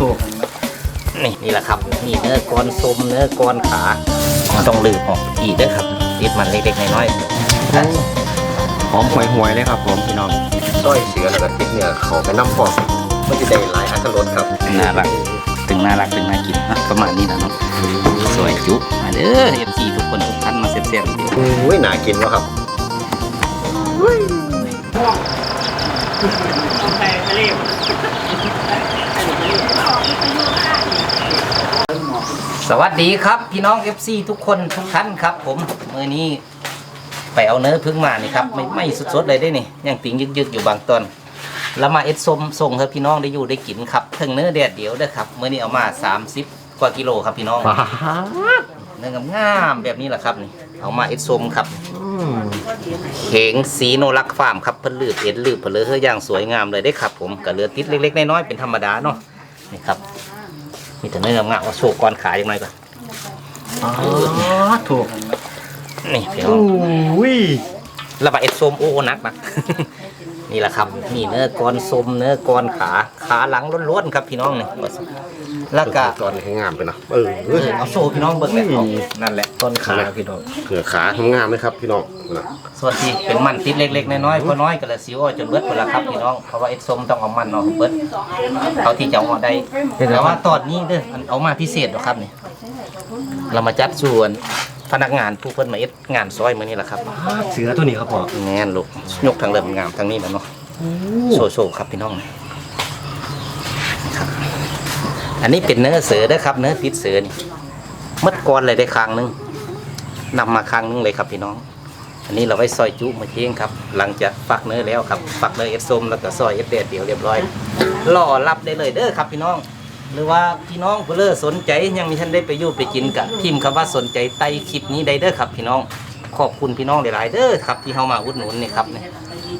ถูกนี่นี่แหละครับ นี่เนื้อกรส้มเนื้อกรขาต้องลืบออกอีกเด้อครับติดมันเล็กๆน้อยหอมห่วยๆเลยครับผมพี่น้องต้อยเสือแล้วก็ติดเนี่ยเขาไปน้ำฟอกมันจะได้หลายอัตรสครับๆน่ารักถึงน่ารักถึงน่ากินนะประมาณนี้นะเนาะสวยจุมาเด้อเอฟซีทุกคนทุกท่านมาเสียบๆเดียวอุ้ยน่ากินวะครับ สวัสดีครับพี่น้อง FC ทุกคนทุกท่านครับ ผมมือนี้ไปเอาเนื้อพึ่งมานี่ครับไม่ไม่สดๆเลยได้นี่ยังติงยึกๆอยู่บางตอนแล้วมาเอ็ดส้มส่งให้พี่น้องได้อยู่ได้กินครับถึงเนื้อแดดเดียวเด้อครับมื่อนี้เอามา 30 กว่ากิโลครับพี่น้องเนื้องามๆแบบนี้แหละครับนี่เอามาเอ็ดส้มครับ เขงสีโนรักฟาร์มครับเพิ่นลืบเอ็ดลืบเพิ่นเลยเฮ้ยอย่างสวยงามเลยได้ครับผมกับเรือติดเล็กๆน้อยๆเป็นธรรมดาเนาะนี่ครับมีแต่เนื้องามๆเอาโชว์ก่อนขายยังไงก่อนอ๋อถูกนี่พี่น้องอุ้ยระบายเอ็ดส้มโอ้นักนะ นี่แหละครับนี่เนื้อกรส้มเนื้อกรขาขาหลังล้วนๆครับพี่น้องนี่แล้วก็ตอนให้งามไปนะเออเออเอาโชว์พี่น้องเบิ่งเลยเอานั่นแหละต้นขาพี่น้องเผื่อขางามเลยครับพี่น้องนะส่วนที่เป็นมันติดเล็กๆน้อยๆพอน้อยก็เลยซิวเอาจนเบิดหมดแล้วครับพี่น้องเพราะว่าเอ็ดส้มต้องเอามันออกเบิดเอาที่จะเอาออกได้แต่ว่าตอนนี้เด้อมันเอามาพิเศษหรอกครับนี่เรามาจัดส่วนพนักงานผู้เพิ่นมาเอ็ดงานซอยมื้อนี้แหละครับเสือตัวนี้ครับพ่อแน่นลูกยกทางเริ่มงามทางนี้แล้วเนาะ โซโซครับพี่น้องครับ อันนี้เป็นเนื้อเสือเด้อครับ เนื้อติดเสือนี่มัดก้อนเลยได้ครั้งหนึงนำมาครั้งหนึงเลยครับพี่น้อง อันนี้เราไว้ซอยจุมาเที่ยงครับ หลังจากฟักเนื้อแล้วครับฟักเนื้อเอสส้มแล้วก็ซอยเอสเดดเดียวเรียบร้อยรอรับได้เลยเด้อครับพี่น้อง หรือว่าพี่น้องผู้เลอสนใจยังมีท่านได้ไปยู่ไปกินกับพิมพ์คำว่าสนใจใต้คลิปนี้ได้เด้อครับ พี่น้องขอบคุณพี่น้องหลายๆเด้อครับที่เข้ามาอุดหนุนนี่ครับเนี่ย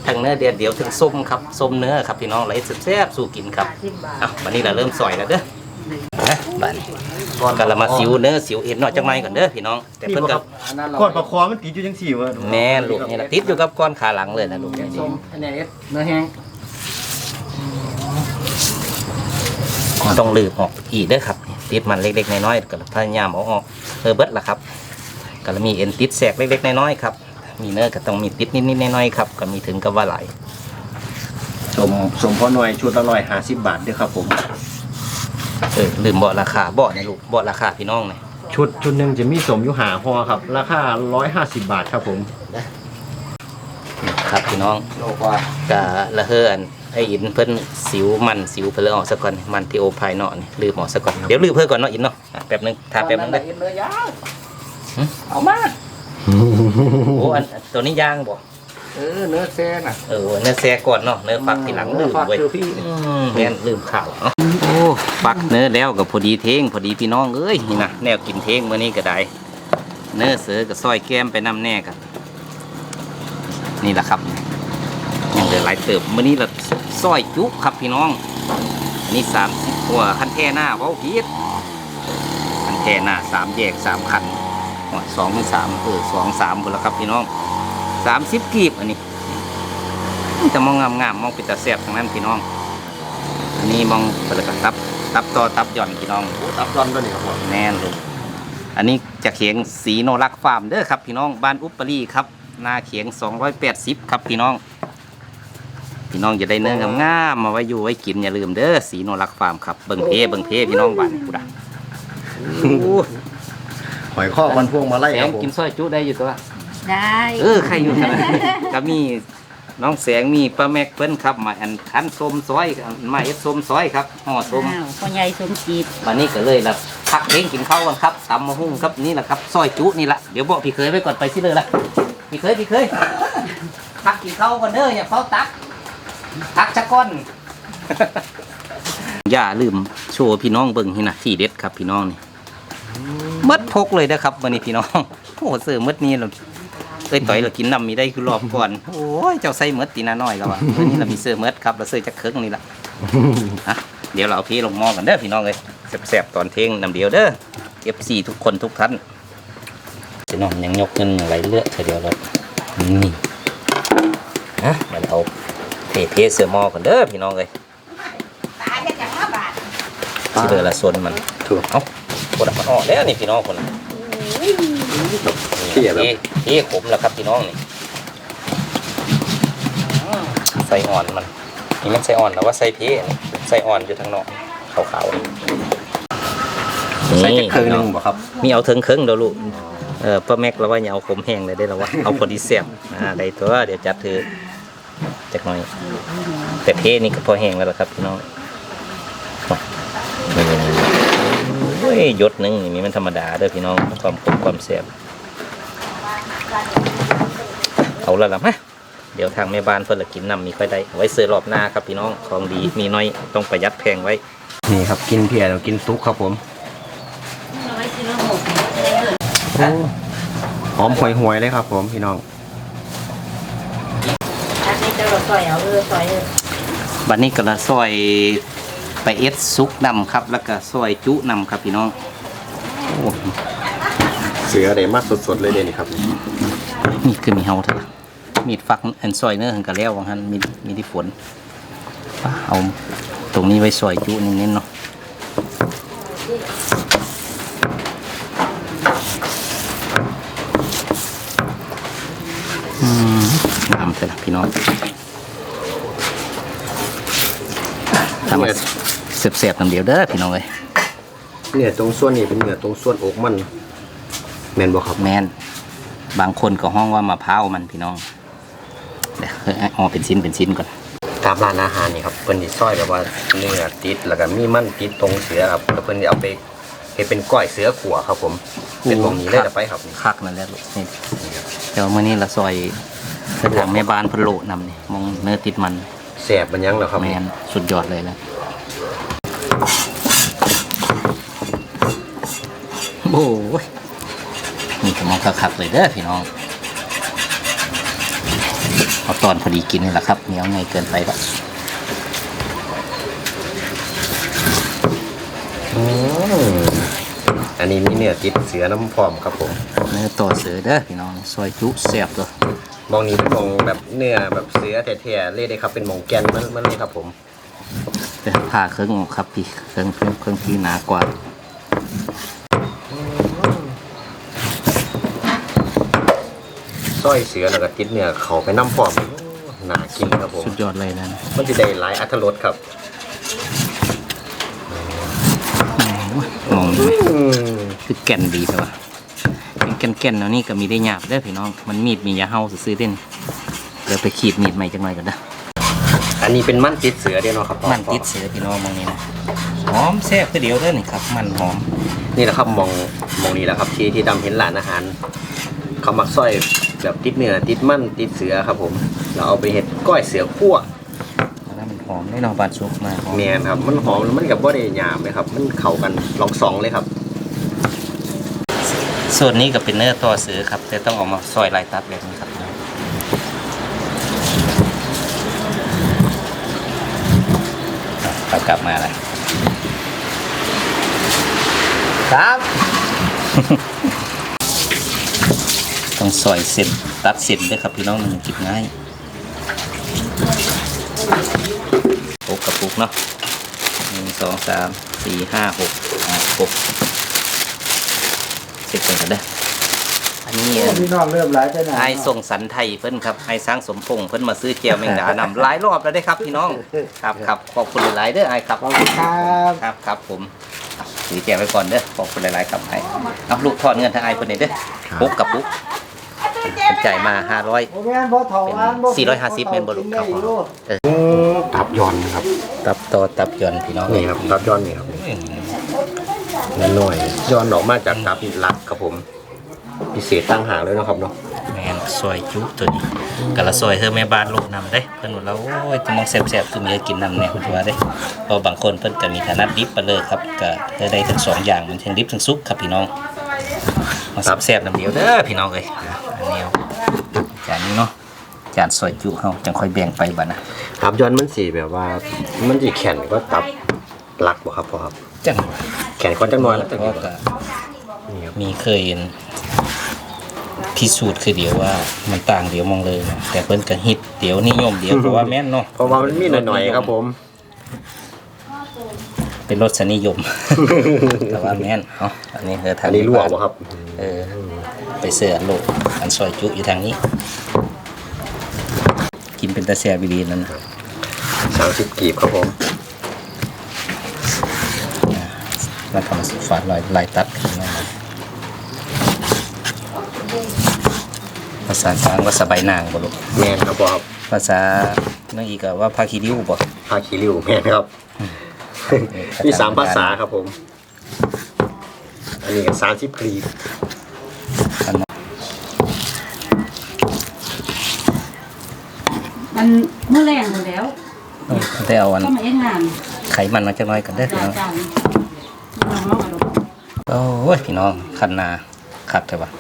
ทั้งเนื้อเดียวเดียวถึงส้มครับส้มเนื้อครับพี่น้องไหลแซ่บๆสู่กินครับอะวันนี้เราเริ่มซอยแล้วเด้อนะบัดนี้ก่อนกันเรามาสิวเนื้อสิวเอ็นหน่อยจังไรก่อนเด้อพี่น้อง แต่เพิ่นกับก้อนปลาคอมันติดอยู่จังสี่วะแม่นลูกนี่แหละติดอยู่กับก้อนขาหลังเลยนะลูกนี่ส้มอันนี้เนื้อแห้งต้องลืบออกอีกเด้อครับติดมันเล็กๆน้อยๆก็พยายามเอาออกเออเบิดละครับก็มีเอ็นติดแสกเล็กๆน้อยๆครับ มีเนื้อก็ต้องมีติดนิดๆน้อยๆครับก็มีถึงกับว่าหลายสมสมพ่อหน่อยชุดละร้อยห้าสิบบาทเด้อครับผมเออลืมบอกราคาบอกนะลูกบอกราคาพี่น้องหน่อยชุดชุดหนึ่งจะมีสมอยู่หาห่อครับ ราคาร้อยห้าสิบบาทครับผมครับพี่น้องโลกว่ากะละเฮือนไอ้อินเพิ่นสิวมันสิวเพิ่นเลยออกซะก่อนมันที่โอภายนอกนี่ลืมออกซะก่อนเดี๋ยวลืมเพิ่นก่อนเนาะอินเนาะอะแป๊บนึงถามแป๊บนึงได้อเอามา โอ้อันตัวนี้ย่างบ่เออเนื้อแซ่น่ะเออเนื้อแซ่ก่อนเนาะเนื้อฟักทีหลังลืมเว้ยพี่อืมแม่นลืมข่าวโอ้ฟักเนื้อแล้วก็พอดีเทงพอดีพี่น้องเอ้ยนี่นะแนวกินเทงเมื้อนี้ก็ได้เนื้อเสือกับซอยแก้มไปนํแน่กันนี่แหละครับยังเหลือหลายเติบเมื้อนี้ละซอยจุครับพี่น้องอันนี้30ตัวคันแท่หน้าเว้าผิดคันแท่หน้าสามแยกสามคัน สองถึงสามเออสองสามหมดแล้วครับพี่น้องสามสิบกีบอันนี้จะมองงามๆมองเป็นตาแซ่บทั้งนั้นพี่น้อง อันนี้มองเปิดกระตับ ตับต่อตับหย่อนพี่น้องตับดอนตัวนี้ครับผมแน่นเลยอันนี้จะเขียงสีโนรักฟาร์มเด้อครับพี่น้องบ้านอุปปรีครับหน้าเขียง 280 ครับพี่น้อง พี่น้องจะได้เนื้องามๆมาไว้อยู่ไว้กินอย่าลืมเด้อสีโนรักฟาร์มครับเบิ่งเพเบิ่งเพพี่น้องบ้านกูด่ะโอ้ หอยข้อมันพวงมาไล่แสครังบผมกินซอยจุได้อยู่ตัว ได้เออใครอยู่ขนาดนั้นก็มีน้องแสงมีป้าแม็กเพิ่นครับมาอันคันส้มซอยมาเอ็ดส้มซอยครับห่อส้มอ้าวพ่อใหญ่สมจิตวันนี้ก็เลยละพักเล้งกินข้าวกันครับตำมะฮุ่งครับนี่แหละครับซอยจุนี่แหละเดี๋ยวบอกพี่เคยไปก่อนไปสิเลยละพี่เคยพี่เคยพักกินข้าวกันเด้ออย่าเฝ้าตักตักชักก้อน อย่าลืมโชว์พี่น้องเบิ่งที่นะที่เด็ดครับพี่น้องนี่ม ดพกเลยนะครับวันนี้พี่น้องโอ้โหเสือมดนี่เราเอ้ยต่อยเรากินน้ำมีได้คือรอบก่อนโอ้ยเจ้าใส่มดตีนาน้อยแล้วอะวันนี้เรามีเสือมดครับเราเสือจะเคิงนี่แหละอะเดี๋ยวเราเอาพี่ลงหม้อกันเด้อพี่น้องเลยแสบๆตอนเที่ยงน้ำเดียวเด้อ FC ทุกคนทุกท่านพี่น้องยังยกเงินไหลเลือดเดียวเลยนี่ฮะเดี๋ยวเราเทเทเสือหม้อกันเด้อพี่น้องเลยตายจะจังห้าบาทตที่เหลือละส่วนมันถูกเอ้า คนละมันออกแล้วนี่พี่น้องคนละเที่ยแบบ นี่นี่ขมแล้วครับพี่น้องนี่ใส่อ่อนมันนี่มันใส่อ่อนแต่ว่าใส่เพนี่ใส่อ่อนอยู่ทางนอกขาวๆนี่ใส่จะครึ่งหนึงพี่บ่ครับมีเอาถึงครึ่งเดี๋ยวลูกเออป้าแม็กเราว่าอย่าเอาขมแห้งเลยได้แล้ววะเอาพอดีเสียบอ่าได้ตัวเดี๋ยวจัดถือจักหน่อยแต่เพนี่ก็พอแห้งแล้วล่ะครับพี่น้องโอ้ ยหยดหนึงนี่มันธรรมดาเด้อพี่น้องความขมความเสียบเอาและละมะเดี๋ยวทางแม่บ้านเพิ่นละกินนำมีค่อยได้เอาไว้ซื้อรอบหน้าครับพี่น้องของดีมีน้อยต้องประหยัดแพงไว้ นี่ครับกินเพียแล้วกินซุกครับผมเอาไว้กินแล้วหมดจะได้เงินหอมห่วยๆเลยครับผมพี่น้องอันนี้จะเราซอยเอาเออซอยเออบัดนี้ก็ละซอย ไปเอสซุกนำครับ แล้วก็ซอยจุนำครับพี่น้องโอ้เสือได้มากสดๆเลยเด่นี่ครับนี่คือมีเฮาเถอะมีดฟักอันซอยเนื้อหันกะแล้ววังหันมีมีที่ฝนเอาตรงนี้ไว้ซอยจุนิดนึงเนาะอืมงามเลยนะพี่น้องทำมา เสียบๆน้ำเดียวเด้อพี่น้องเลยเนี่ยตรงส่วนนี้เป็นเนื้อตรงส่วนอกมันแม่นบ่ครับแมนบางคนก็ห้องว่ามะพร้าวมันพี่น้องเดี๋ยวเอาเป็นชิ้นเป็นชิ้นก่อนตามร้านอาหารนี่ครับเพิ่นสิซอยแบบว่าเนื้อติดแล้วก็มีมันติดตรงเสือครับแล้วเพิ่นสิเอาไปเฮ็ดเป็นก้อยเสือขัวครับผมเป็นตรงนี้เลยจะไปครับนี่คักนั่นแหละลูกนี่เดี๋ยวมื่อนี้ละซอยไปทางแม่บ้านเพนโลนำนี่มองเนื้อติดมันแซ่บมันยังเหรอครับแมนสุดยอดเลยนะ โอ้ยนี่ก็มองคักๆเลยเด้อพี่น้องเอาตอนพอดีกินนี่แหละครับเหนียวไงเกินไปละอืมอันนี้มีเนื้อติดเสือน้ำพร้อมครับผมเนื้อต่อเสือเด้อพี่น้องซอยจุแซ่บตัวมองนี้เป็นมองแบบเนื้อแบบเสือแท้ๆเลยได้ครับเป็นมองแกนมันมันเลยครับผมแต่ผ่าเครื่องออกครับพี่เครื่องเครื่องเครื่องที่หนากว่า สร้อยเสือแล้วก็ติดเนื้อเขาไปน้ำพร้อมน่ากินครับผมสุดยอดเลยนะมันจะได้หลายอัตรสครับมองดูไหมอืมคือแก่นดีใช่ปะเป็นแก่นแก่นๆแล้วนี่ก็มีได้หยาบเด้อพี่น้อง มันมีดมียาเฮาซื้อๆเด่นเดี๋ยวไปขีดมีดใหม่จังหน่อยกันนะอันนี้เป็นมันติดเสือเดียวเนาะครับมันติดเสือพี่น้องมองนี้นะหอมแซ่บคือเดียวเด้อนี่ครับ มันหอม นี่แหละครับมองมองนี้แหละครับที่ที่ดำเห็นร้านอาหาร เขามักสร้อย แบบติดเนื้อติดมันติดเสือครับผม เราเอาไปเห็ดก้อยเสือคั่วแล้วมันหอมได้เนองบานซุกมาหอมแมนครับ มันหอมแล้วมันกับว่าได้หยาบเลยครับ มันเข้ากันลองสองเลยครับ ส่วนนี้ก็เป็นเนื้อต่อเสือครับ แต่ต้องเออกมาซอยลายตัดแบบนี้ครับเอากลับมาแล้วครับ ต้องซอยเส้นตัดเส้นด้วยครับพี่น้องมันกินง่ายหกกระปุกเนาะหนึ่งสองสามสี่ห้าหกอ่าหกเสร็จกันเด้ออันนี้พี่น้องเริ่มหลายไปไหนไอ้ส่งสันไทยเพิ่นครับไอ้สร้างสมพงษ์เพิ่นมาซื้อเจียวแมงดานำหลายรอบแล้วได้อครับพี่น้องครับครับขอบคุณหลายๆเด้อไอ้ครับขอบคุณครับครับครับผมถือแจกไว้ก่อนเด้อขอบคุณหลายๆครับไอ้เอาลูกทอนเงินทางไอ้คนนี้เด้อปุ๊กกับปุ๊กเป็น จ่ายมาห้าร้อยโอ้แม่นบ่ทองอันบ่สี่ร้อยห้าสิบแม่นบ่ลูกครับกินได้อยู่ตับย้อนครับตับต่อตับหย่อนพี่น้องนี่ครับตับย้อนนี่ครับเนื้อหน่อยย้อนออกมาจากตับหลักครับผม พิเศษตั้งหากเลยเนาะครับเนาะแมนซอยจุตัวนี้กะละซอยเธอแม่บ้านลูกนำได้เพิ่นว่าเราโอ้ยจะมองแซ่บๆคือมีกินนำแน่เพิ่นว่าได้เพราะบางคนเพิ่นก็มีถนัดดิบไปเลยครับก็จะได้ทั้งสองอย่างมันทั้งดิบทั้งซุปครับพี่น้องมาแซ่บๆน้ำเดียวเด้อพี่น้องเอ้ยอันนี้เอา จานนี้เนาะจานซอยจุเฮาจังค่อยแบ่งไปบัดนะตับย้อนมันสีแบบว่า มันสีแข็งก็ตับหลักบ่ครับพ่อครับ จังแข็งก้อนจังน้อยแล้วแต่แต่ว่าว่าก็นี่ครับมีเคยเห็นพิสูจน์คือเดียวว่ามันต่างเดียวมองเลยนะแต่เพิ่นก็ฮิตเดี๋ยวนิยมเดี๋ยวเพราะว่าแม่นเนาะเพราะว่ามันมีหน่อยๆครับผม เป็นรสนิยม แต่ว่าแม่นเนาะอันนี้คือทาอังนนี้ลวกบ่ครับ เออ ไปเสือโลกอันซอยจุอยู่ทางนี้ กินเป็นตาแซ่บอีหลีนั่นน่ะสามสิบกีบครับผมแล้วก็มาสุฝาดลายลายตัดขึ้นมาภาษากลางว่าสบายนางบ่ลูกแม่นครับพ่อครับภาษาเมื่อกี้ก็ว่าพาคีริ้วบ่ผ้าคีริ้วแม่นครับมีสามภาษาครับผม อันนี้ก็สามสิบกีบอันนั้น มันเมื่อแรงหมดแล้วได้เอาอันก็มาเอ็นงานไขมันมาจักหน้อยกันเด้อพี่จาน้องจานน้องน้องอารมณ์โอ้ยพี่น้องคันนาคักเถอะวะ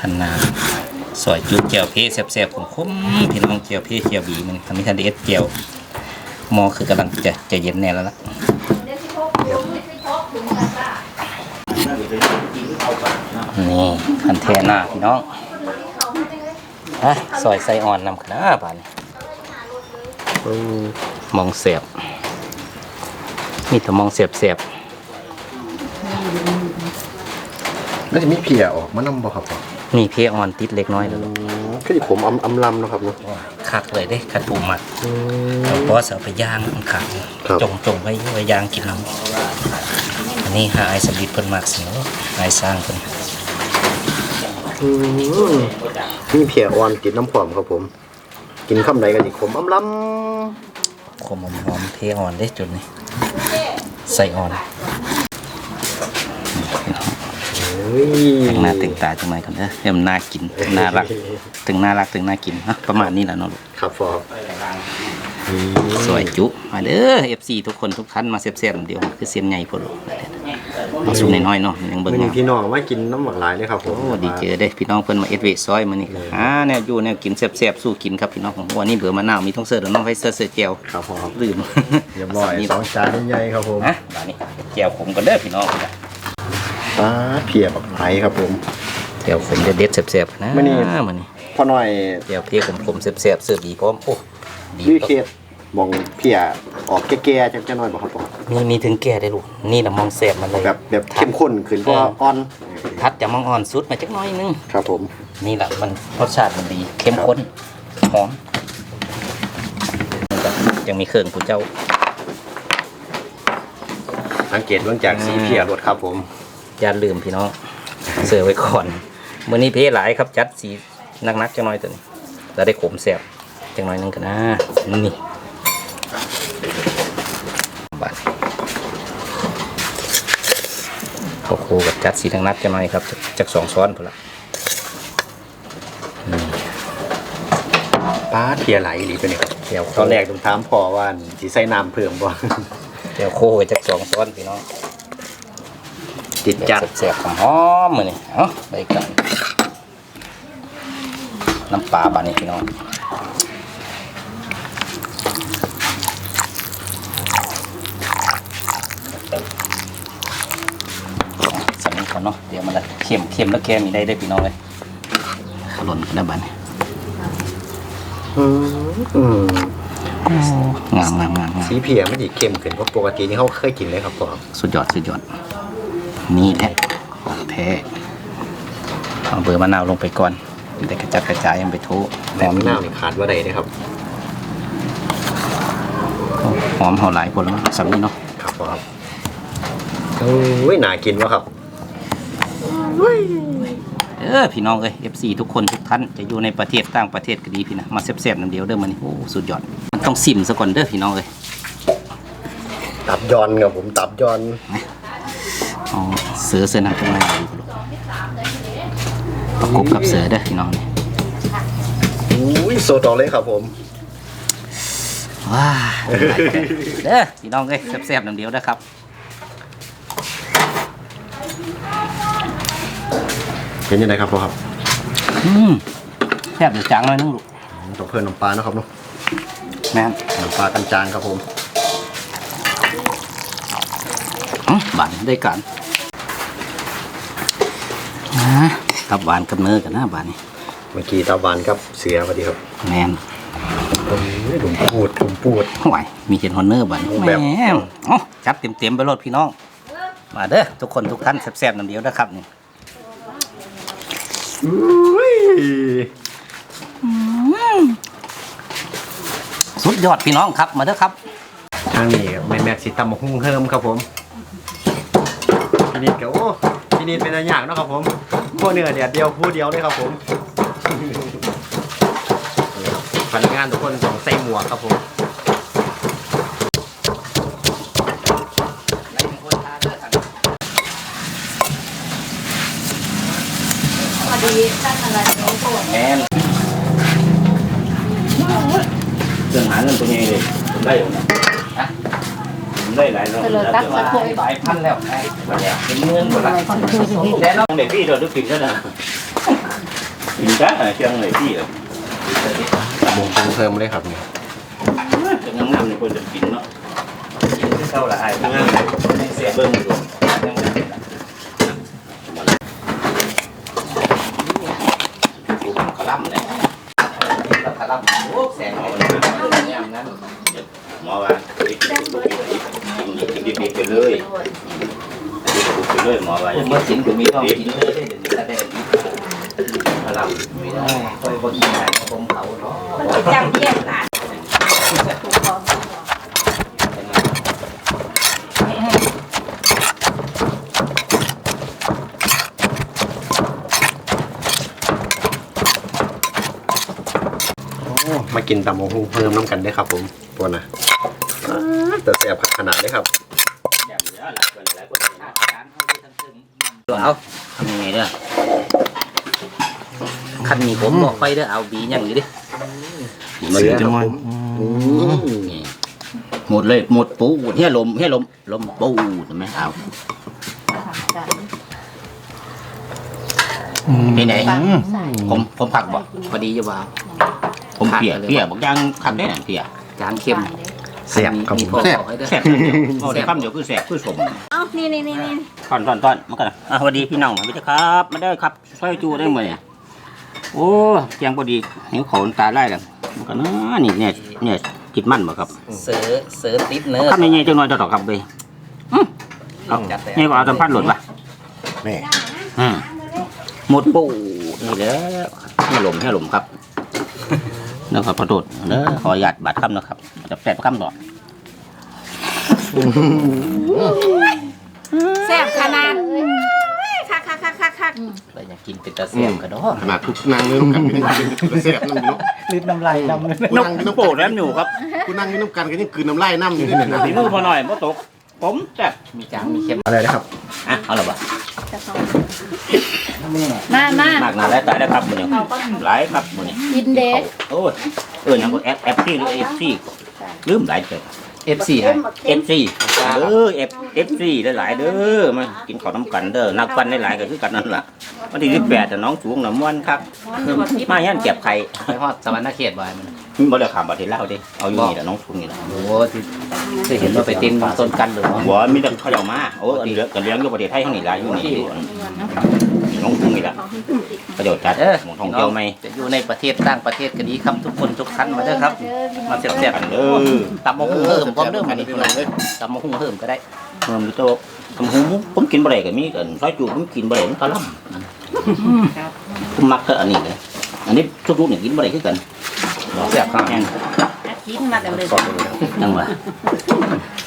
คันนาสวยจุดเจียวเพแซ่บๆผมคมๆพี่น้องเจียวเพเจียวบีมันทำให้ทันได้เอ็ดเจียวหมอคือกำลังจะจะเย็นแน่แล้วล่ะ นี่คันแทหน้าพี่น้องฮะซอยไส้อ่อนนำขนาดป่านนี้มองเสียบมีแต่มองเสียบเสียบแล้วจะมีเพียออกมานำบ่ครับพ่อๆมีเพออนติดเล็กน้อยเลยลูกคือผมอำอำลำเนาะครับเนาะคักเลยเด้คันปูหมักเอาบอสเอาไปย่างมันขังครับจงจงไว้ไว้ย่างกินน้ำอันนี้หาไอ้สำลิดเพิ่นมากสิเนาะไอ้สร้างเพิ่น มีเพียอ่อนกินน้ำผอมครับผม กินคำใดก็สิขมอำลขมหอมๆเพออนได้จุดนี้ใส่อ่อนำเฮ้ยแต่งหน้าแต่งตาจังไรกันเด้อเดี๋ยวมันน่ากินน่ารักถึงน่ารักถึงน่ากินฮะประมาณนี้แหละเนาะลูกครับพ่อสวยจุมาเด้อ FC ทุกคนทุกท่านมาเสียบๆเดียวคือเสียนใหญ่พุ่นลูก เอาสูงน้อยๆเนาะยังเบิ่งมื้อนี้งามพี่น้องมากินน้ำหมักหลายเลยครับผมโอ้ดีเจอได้พี่น้องเพิ่นมาเอ็ดเวซอยมานี่อ่าแนวอยู่แนวกินแซ่บๆสู้กินครับพี่น้องผมวันนี้เบื่อมะนาวมีท้องเสิร์ฟแล้วน้องให้เสิร์ฟเสิร์ฟเจียวครับพ่อลืมเรียบร้อยนี่สองจานใหญ่ๆครับผมฮะบาดนี้เจียวขมกันเด้อพี่น้องปลาเพียบักไผ่ครับผมเจียวขมเด็ดๆแซ่บๆนะมื้อนี้มื้อนี้พ่อหน่อยเจียวเพขมๆแซ่บๆเสิร์ฟดีพร้อมโอ้ดีวิเคส มองเพียออกแก่ๆจังจะน้อยบ่ครับพ่อมีมีถึงแก่ได้ลูกนี่ละมองแซ่บมันเลยแบบแบบเข้มข้นขึ้นเพราะว่าอ่อนทัดจะมองอ่อนสุดมาจักหน้อยนึงครับผมนี่แหละมันรสชาติมันดี เข้มข้นหอมยังมีเครื่องคุณเจ้า สังเกตเบื้องจากสีเพียรถครับผมอย่าลืมพี่น้องเสือไว้ก่อนมื้อนี้เพหลายครับจัดสีนักๆจังหน่อยตัวนี้แล้วได้ขมแซ่บจังหน่อยหนึงกันนะนี่ บาดโอ้โหกับจัดสีนักๆจังหน่อยครับจากสองช้อนพอละป้าเพียไหลอีหลีตัวนี้ครับเดี๋ยวตอนแรกผมถามพ่อว่าสิใส่น้ำเพิ่มบ่เดี๋ยวโคกับจากสองช้อนพี่น้องติดจัดแซ่บๆหอมๆมือนี่เอ้าไปกันน้ำปลาบานนี้พี่น้อง เนาะเดี๋ยวมันละเค็มเค็มแล้วแกมีได้ได้อพี่น้องเลยขล่นกันนะบานนี้อืมงามงามงามงามสีเพียไม่ดีเข้มขึ้นเพราะปกตินี่เขาเคยกินเลยครับพ่อสุดยอดสุดยอด นี่แหละของแท้เอาเบอร์มะนาวลงไปก่อนได้กระจัดกระจายยังไปทุหแต่อมมะนาวนี่ขาดว่าใดนะครับหอมหอมหลายคนแล้วสำนี้เนาะครับพ่อครับโอ้ยน่ากินวะครับ เออพี่น้องเอ้ย FC ทุกคนทุกท่านจะอยู่ในประเทศต่างประเทศก็ดีพี่นะมาแซ่บๆน้ำเดียวเด้อมันนี่โอ้สุดยอด มันต้องซิมซะก่อนเด้อพี่น้องเอ้ยตับยอนครับผมตับยอนเอาเสือเสือหนักจังเลยประกบกับเสือเด้อพี่น้องนี่อุ้ยโซต่อเลยครับผมว้าเด้อพี่น้องเอ้ยแซ่บๆน้ำเดียวเด้อครับ เป็นยังไงครับพ่อครับอืมแซ่บเดี๋ยวจางหน่อยนึงลูกต้องเพิ่มน้ำปลาเนาะครับเนาะแม่นน้ำปลากันจางครับผมอื้อบานได้กันนะกับหวานกับเนื้อกันนะบานนี้เมื่อกี้ตาบานครับเสือพอดีครับแมนหลุมปูดหลุมปูดห่วยมีเห็นฮอนเนอร์บ้านโอ้แหแบบมเอ้าจับเต็มๆไปรถพี่น้อง มาเด้อทุกคนทุกท่านแซ่บๆน้ำเดียวนะครับนี่ อุ้ยสุดยอดพี่น้องครับมาเด้อครับทางนี้แม่แม็กซิตำมะฮุ่งเฮิมครับผมพี่นิดก็โอ้พี่นิดเป็นอะไรอย่างเนาะครับผมพวกเนื้อเดียวเดียวผู้เดียวเลยครับผมพนักงานทุกคนต้องใส่หมวกครับผม พอดี ท่านอะไรโน้ตแมนเรื่องหาเงินตัวใหญ่เลยผมได้อยู่นะฮะผมได้หลายรอบเธอตักสักถ้วยหลายพันแล้วไอ้วันเนี้ยเป็นเงินหมดละแต่น้องเด็กพี่เราดูกินซะนะกินจ้าเชียงเลยพี่เลยตำมะฮุ่งเฮิมเลยครับเนี่ยจะงามๆในคนจะกินเนาะกินที่เท่าไหร่งามให้เสียเบิ้งดูยังไม่เป็นดูมันกระลำเลยกระลำโอ้แสงเอาเลยงามนั้นหมอว่าดิบดิบดิบไปเลยดิบไปเลยหมอว่าเมื่อสินก็มีต้องกินเดี๋ยวนี้ก็ได้กระลำไม่ได้ค่อยบนไหนผมเขาเนาะมันจำเยี่ยมกันโอ้มากินตำมะฮุ่งเฮิมน้ำกันได้ครับผมตัวนะแต่แสบขนาดเลยครับ เอาทำยังไงเด้อคันมีผมบอกไปเด้อเอาบีอย่างนี้ดิเสือครับผมหมดเลยหมดปูเฮียลมเฮียลมลมปูใช่ไหมเอาเป็นไหนผมผมผักบ่พอดีจะว่าผมเปียกเปียกบอกยังขับได้น่ะเปียกจางเค็ม แสบครับผมแสบแสบโอ้ได้คำเดียวคือแสบคือสมเอ้านี่นี่นี่นี่ตอนตอนตอนมากันนะอะสวัสดีพี่น้องมาด้วยครับมาได้อครับช่วยจูได้ไหมเนี่ยโอ้เจียงพอดีหิวเขาตาไล่แล้วมากันนะนี่เนี่ยเนี่ยจิตมั่นบ่ครับ เสือเสือติดเนื้อทำยังไงจังหน่อยจะต่อครับไปอืมเอานี่ก็เอาสัมพันธ์หลุดปะแม่อืมหมดปูนี่แล้วให้หลมให้หลมครับ นะครับขอโทษเด้อขอหยาดบาดคำนะครับจะแปดคำต่อแซ่บขนาดคักคักคักคักคักเราอยากกินเป็นตะเสียมกระดอขนาดทุกนางเลยน้ำกันก็ยังกินแสบน้ำอยู่ลืดน้ำลายดำเลยกูนั่งอยู่น้ำโปรดแล้วอยู่ครับกูนั่งอยู่น้ำกันก็ยังคืนน้ำลายน้ำอยู่นี่นะฝีมือพอหน่อยพ่ตกผมแซ่บมีจางมีเค็มอะไรนะครับอะเอาละบ่ มามามากหนาหลายตายแล้วครับมื้อนี้หลายครับมื้อนี้กินเด็กโอ้ยเออยังก็แอปแอปซี่หรือเอฟซี่ลืมหลายเกิดเอฟซีฮะเอฟซี่เด้อเอฟเอฟซี่หลายๆเด้อมากินข้าวน้ำกันเด้อนักฟันหลายๆก็คือกันนั่นล่ะวันที่สิบแปดแต่น้องสูงหน่ะม่วนครับมาย่านเก็บไข่ไปฮอดสวรรค์เขตบ่อยมันบ่ได้ขามประเทศลาวเด้เอาอยู่นี่แหละน้องสูงนี่แหละโอ้โหที่เคยเห็นว่าไปเต้นต้นกันหรือว่าบ่มีแต่เขาเอามาโอ้อันเลี้ยงกันเลี้ยงอยู่ประเทศไทยเฮานี่ล่ะอยู่นี่อยู่อันน้องสูงนี่ล่ะประโยชน์จัดเออหมองท่องเที่ยวไหมจะอยู่ในประเทศต่างประเทศก็ดีครับทุกคนทุกท่านมาเด้อครับมาแซ่บกันเด้อๆตำมะฮุ่งเพิ่มพร้อมเด้อมันนี่พี่น้องเด้อตำมะฮุ่งเพิ่มก็ได้เพิ่มอยู่โตะผมผมกินบ่ได้ก็มีกันซอยจูผมกินบ่ได้มันกะล่ำผมมักก็อันนี้เลยอันนี้ทุกลูกเนี่ยกินบ่ได้คือกัน แซ่บครับแห้งกินมากันเลยจังหวะ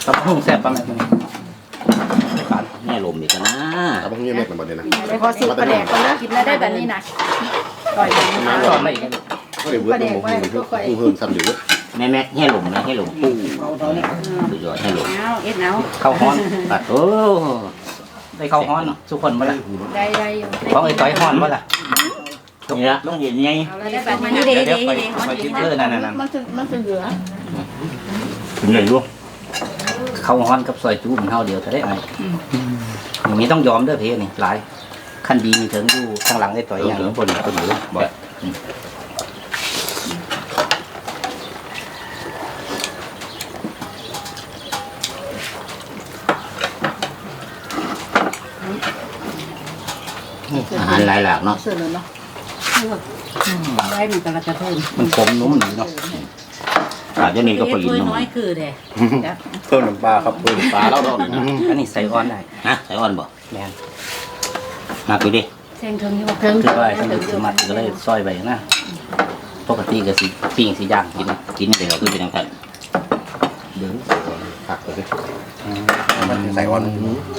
ตำมะฮุ่งแซ่บปังเลยการแม่ลมอีกแล้วนะเอาพวกนี้แม่กันหมดเลยนะพอสิประแดกก็นะกินแล้วได้แบบนี้นะก่อยอย่างนี้นะสอนมาอีกก็เลยเวิร์ดมึงมึงมึงเฮิมซ้ำอยู่แม่แม่แห่ลมนะแห่ลมปูสุดยอดแห่ลมเอาเอ็ดเอาข้าวฮ้อนปัดโอ้ได้ข้าวฮ้อนทุกคนมาละได้ได้อยู่ของไอ้ต้อยฮ้อนมาละ นี่ละต้องเห็นไงเอาแล้วได้แบบนี้เด็เดี๋ยวดเดี๋ยวเด็ไปไปคิดเพื่อนั่นนั่นมันคือมันคือเหลือถึงเลยลูกข้าวฮ้อนกับซอยจูมันเท่าเดียวจะได้ไหมอย่างนี้ต้องยอมเด้อพี่นี่หลายขั้นดีมีถึงอยู่ข้างหลังได้ต่อยอย่างเหลือคนคนอยู่บ่อยอาหารหลายหลากเนาะ เสือเลยเนาะได้เหมือนกันละจะเพิ่มมันคมนุ่มดีเนาะอ่าเดี๋ยวนี้ก็พอยินถ้วยน้น้อยคือเด้เพิ่มน้ำปลาครับเพิ่มปลาเราดอกนี่นะอันนี้ใส่อ่อนได้ฮะใส่อ่อนบ่แม่นมาดูดิเส้นเครื่องนี่ว่าเครื่องคือว่าฉันจะมัดก็เลยซอยไปนะปกติก็สิปิ้งสิย่างกินกินเดี๋ยวคือเป็นจังซั่นเดี๋ยวผักเลยใส่ออน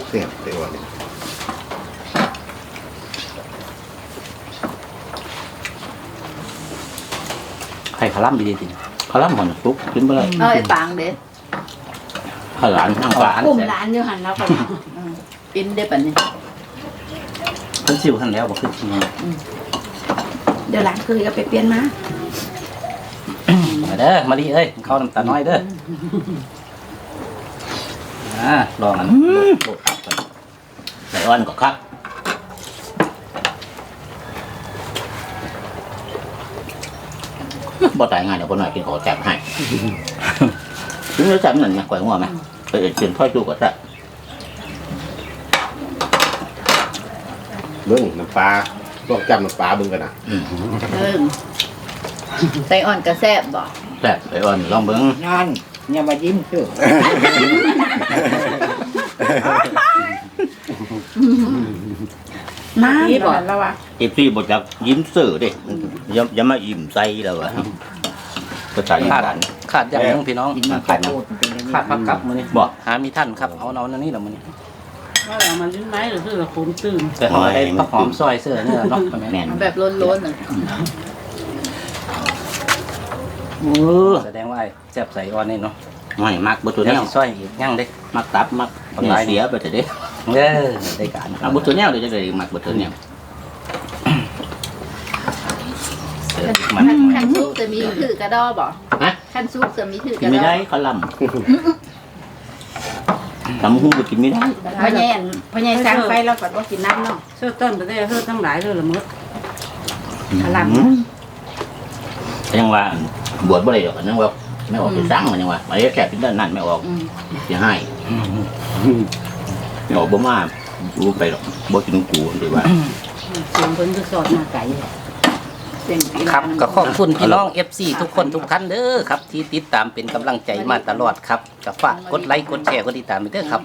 เสียบใส่ออน ข่ขลั่มดีๆสิขลั่มหอนปุ๊บกินบ่ได้เอ้ยปางเด้ข้าวหลานข้างหลานกลุ่มร้านอยู่หันแล้วก็ปินได้ปะเนี่ยเพิ่นซิวทันแล้วบ่คือจริงเดี๋ยวร้านคือก็ไปเปลี่ยนมามาเด้อมาดิเอ้ยเข้าวน้ำตาลน้อยเด้ออ่าลองอันโลดครับใส่อ่อนก็ครับ บ่ตายง่ายเดี๋ยวคนหน่อยกินขอแจกให้ถึงจะจำนั่นไงก่อยหัวไหมไปเอ็ดเปลี่ยนพ่อยจูก็จะเบิ้งน้ำปลาต้องจำน้ำปลาเบิ้งกันนะเอิ่มใส่อ่อนกระแซบบ่แซ่บไปอ่อนลองเบิ้งนั่นอย่ามายิ้มเชื่อน้ำบ่แล้ววะเอฟซีบจักยิ้มสื่อดิ อย่าอย่ามาอิ่มใส่แล้วอะภาษาอีสาน ขาดอย่างหนึงพี่น้อง กินมันขาขาดดนะโคตรเป็นอย่างนี้ขาดพักกับมือนี่บอกหามีท่านครับเอาเอาอันนี้แล้วมือนี่ว่าเอามันลิ้นไม้หรือคือละคนตื่นแต่หอมได้ผักหอมซอยเสื้อเนี่ยเนาะแม่นแบบล้นๆน่ะแสดงว่าไอ้แซ่บใส่อ่อนนี่เนาะไม่มักบ่ตัวแนวซอยอีกยังเด้ มักตับมักเนี่ยเสียไปเถอะเด้เออได้การเอาบ่ตัวแนวเดี๋ยวจะได้มักบ่ตัวแนวเสิร์ฟ มันคันคันซุปจะมีถือกระดอบ่ฮะคันซุปจะมีถือกกินระดไม่อได้เขาลำทำหุ้งก็กินไม่ได้พ่อแย่นพ่อแย่สั่งไปแล้วก็บ่กินน้ำเนาะเสื้อต้นไปได้เสื้อทั้งหลายเลยละมดขะลำ อืมยังว่าบวชบ่ได้ดอกอันยังว่าไม่ออกไปสั่งมันยังว่าไอ้แค่เป็นด้านนั้นไม่ออกอืมจะให้ไม่ออกบ่มารู้ไปหรอกบ่กินกูดีว่า เสียงเพิ่นคือสอดมาไก่ เส้นปีครับก็ขอบคุณพี่น้อง FC ทุกคนทุกท่านเด้อครับ ที่ติดตามเป็นกำลังใจมาตลอดครับก็ฝากกดไลค์กดแชร์กดติดตามไปเด้อครับ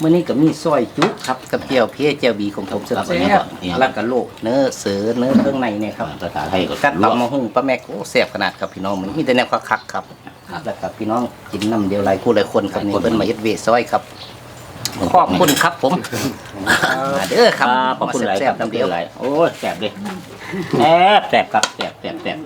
มื้อนี้ก็มีซอยจุครับกับเจียวเพี้ยเจียวบีของผมสลับเนี่ยแล้วก็โลกเนื้อเสือเนื้อเครื่องในเนี่ยครับภาษาไทยก็กัดตำมะฮุ่งปลาแม็กโอ้แซ่บขนาดครับพี่น้องมันมีแต่แนวคักๆครับแล้วกับพี่น้องกินน้ำเดียวหลายคู่หลายคนครับนี่เพิ่นมาเอ็ดเวซอยครับ ขอบคุณครับผมมาเด้อครับขอบคุณหลายคแซ่รับบๆน้ำเดียวหลายโอ้ยแสบเลยแสบแสบครับแสบแสบแสบ